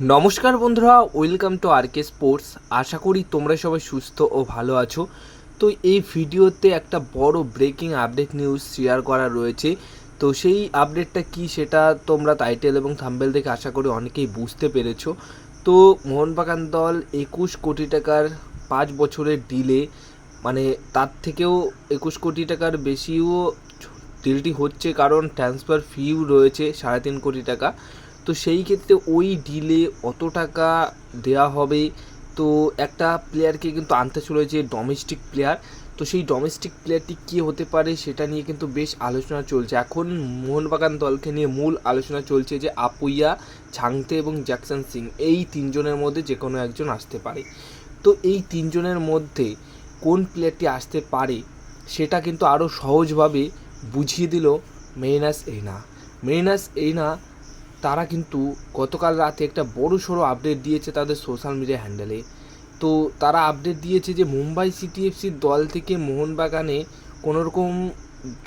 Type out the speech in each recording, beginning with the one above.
নমস্কার বন্ধুরা, welcome to R K sports. আশা করি তোমরা সবাই সুস্থ ও ভালো আছো। তো এই ভিডিওতে একটা বড় ব্রেকিং আপডেট নিউজ শেয়ার করা রয়েছে। তো সেই আপডেটটা কি সেটা তোমরা টাইটেল এবং থাম্বেল দেখে আশা করি অনেকেই বুঝতে পেরেছ। তো মোহনবাগান দল একুশ কোটি টাকার পাঁচ বছরের ডিলে মানে তার থেকেও একুশ কোটি টাকার বেশিও ডিলটি হচ্ছে কারণ ট্রান্সফার ফিও রয়েছে সাড়ে তিন কোটি টাকা। তো সেই ক্ষেত্রে ওই ডিলে অত টাকা দেওয়া হবে। তো একটা প্লেয়ারকে কিন্তু আনতে চলেছে ডোমেস্টিক প্লেয়ার তো সেই ডোমেস্টিক প্লেয়ারটি কী হতে পারে সেটা নিয়ে কিন্তু বেশ আলোচনা চলছে। এখন মোহনবাগান দলকে নিয়ে মূল আলোচনা চলছে যে আপুইয়া ছাংতে এবং জ্যাকসন সিং এই তিনজনের মধ্যে যে কোনো একজন আসতে পারে। তো এই তিনজনের মধ্যে কোন প্লেয়ারটি আসতে পারে সেটা কিন্তু আরও সহজভাবে বুঝিয়ে দিল মেরিনাস এইনা মেরিনাস এইনা তারা কিন্তু গতকাল রাতে একটা বড় সড়ো আপডেট দিয়েছে তাদের সোশ্যাল মিডিয়া হ্যান্ডেলে তো তারা আপডেট দিয়েছে যে মুম্বাই সিটি এফসির দল থেকে মোহনবাগানে কোনোরকম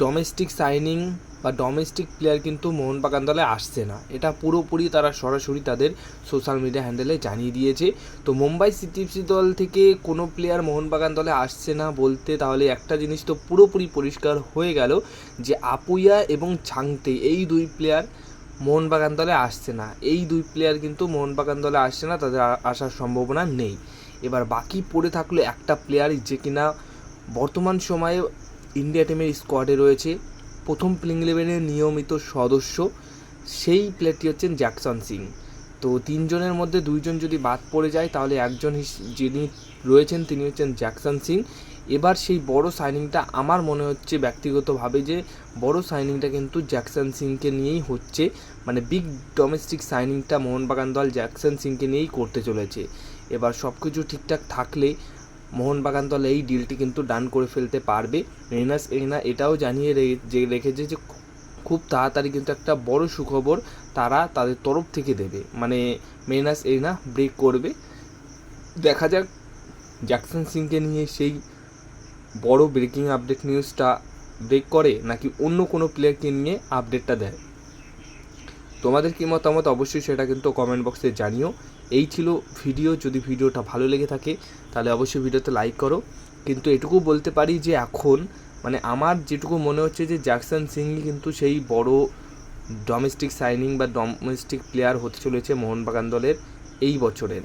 ডোমেস্টিক সাইনিং বা ডোমেস্টিক প্লেয়ার কিন্তু মোহনবাগান দলে আসছে না। এটা পুরোপুরি তারা সরাসরি তাদের সোশ্যাল মিডিয়া হ্যান্ডেলে জানিয়ে দিয়েছে। তো মুম্বাই সিটি এফসি দল থেকে কোনো প্লেয়ার মোহনবাগান দলে আসছে না বলতে তাহলে একটা জিনিস তো পুরোপুরি পরিষ্কার হয়ে গেল যে আপুইয়া এবং ছাংতে এই দুই প্লেয়ার মোহনবাগান দলে আসছে না। এই দুই প্লেয়ার কিন্তু মোহনবাগান দলে আসছে না, তাদের আসার সম্ভাবনা নেই। এবার বাকি পড়ে থাকল একটা প্লেয়ার যে কিনা বর্তমান সময়ে ইন্ডিয়া টিমের স্কোয়াডে রয়েছে। প্রথম প্লেইং ইলেভেনের নিয়মিত সদস্য, সেই প্লেয়ারটি হচ্ছেন জ্যাকসন সিং তো তিনজনের মধ্যে দুইজন যদি বাদ পড়ে যায়, তাহলে একজন যিনি রয়েছেন, তিনি হচ্ছেন জ্যাকসন সিং এবার সেই বড় সাইনিংটা আমার মনে হচ্ছে ব্যক্তিগতভাবে যে বড় সাইনিংটা কিন্তু জ্যাকসন সিংকে নিয়েই হচ্ছে। মানে বিগ ডোমেস্টিক সাইনিংটা মোহনবাগান দল জ্যাকসন সিংকে নিয়েই করতে চলেছে। এবার সব কিছু ঠিকঠাক থাকলে মোহনবাগান দল এই ডিলটি কিন্তু ডান করে ফেলতে পারবে। রেনাস এরিনা এটাও জানিয়ে যে রেখেছে যে খুব তাড়াতাড়ি কিন্তু একটা বড় সুখবর তারা তাদের তরফ থেকে দেবে। মানে মেনাস এরিনা ব্রেক করবে। দেখা যাক জ্যাকসন সিংকে নিয়ে সেই বড় ব্রেকিং আপডেট নিউজটা ব্রেক করে নাকি অন্য কোনো প্লেয়ারকে নিয়ে আপডেটটা দেয়? তোমাদের কী মতামত? অবশ্যই সেটা কিন্তু কমেন্ট বক্সে জানিও। এই ছিল ভিডিও যদি ভিডিওটা ভালো লেগে থাকে, তাহলে অবশ্যই ভিডিওতে লাইক করো। কিন্তু এটুকু বলতে পারি যে এখন মানে আমার যেটুকু মনে হচ্ছে যে জ্যাকসন সিংই কিন্তু সেই বড় ডোমেস্টিক সাইনিং বা ডোমেস্টিক প্লেয়ার হতে চলেছে মোহনবাগান দলের এই বছরের।